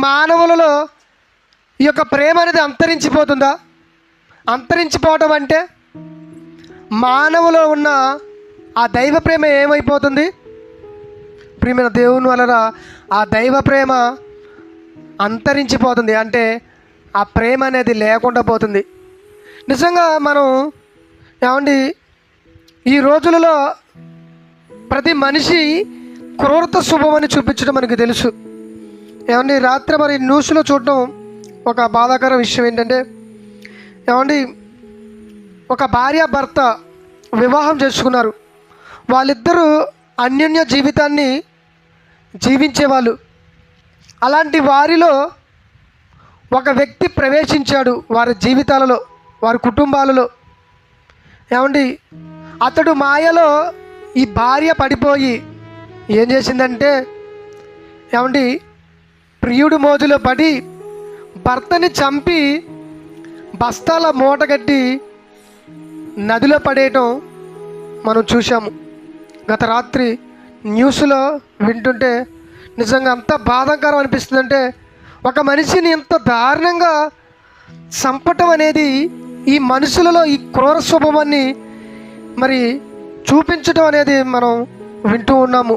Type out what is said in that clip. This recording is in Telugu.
మానవులలో ఈ యొక్క ప్రేమ అనేది అంతరించిపోతుందా? అంతరించిపోవటం అంటే మానవులో ఉన్న ఆ దైవ ప్రేమ ఏమైపోతుంది? ప్రియమైన దేవుని వలన ఆ దైవ ప్రేమ అంతరించిపోతుంది. అంటే ఆ ప్రేమ అనేది లేకుండా పోతుంది. నిజంగా మనం ఏమండి ఈ రోజులలో ప్రతి మనిషి క్రూరత శుభమని చూపించడం మనకు తెలుసు. ఏమండి రాత్రి మరి న్యూస్లో చూడటం ఒక బాధాకర విషయం ఏంటంటే ఏమండి ఒక భార్య భర్త వివాహం చేసుకున్నారు. వాళ్ళిద్దరూ అన్యోన్య జీవితాన్ని జీవించేవాళ్ళు. అలాంటి వారిలో ఒక వ్యక్తి ప్రవేశించాడు వారి జీవితాలలో వారి కుటుంబాలలో. ఏమండి అతడు మాయలో ఈ భార్య పడిపోయి ఏం చేసిందంటే ఏమండి ప్రియుడు మోజులో పడి భర్తని చంపి బస్తాల మూట కట్టి నదిలో పడేయటం మనం చూసాము గత రాత్రి న్యూస్లో వింటుంటే నిజంగా అంత బాధాకరం అనిపిస్తుందంటే ఒక మనిషిని ఎంత దారుణంగా చంపటం అనేది ఈ మనుషులలో ఈ క్రూర స్వభావాన్ని మరి చూపించడం అనేది మనం వింటూ ఉన్నాము.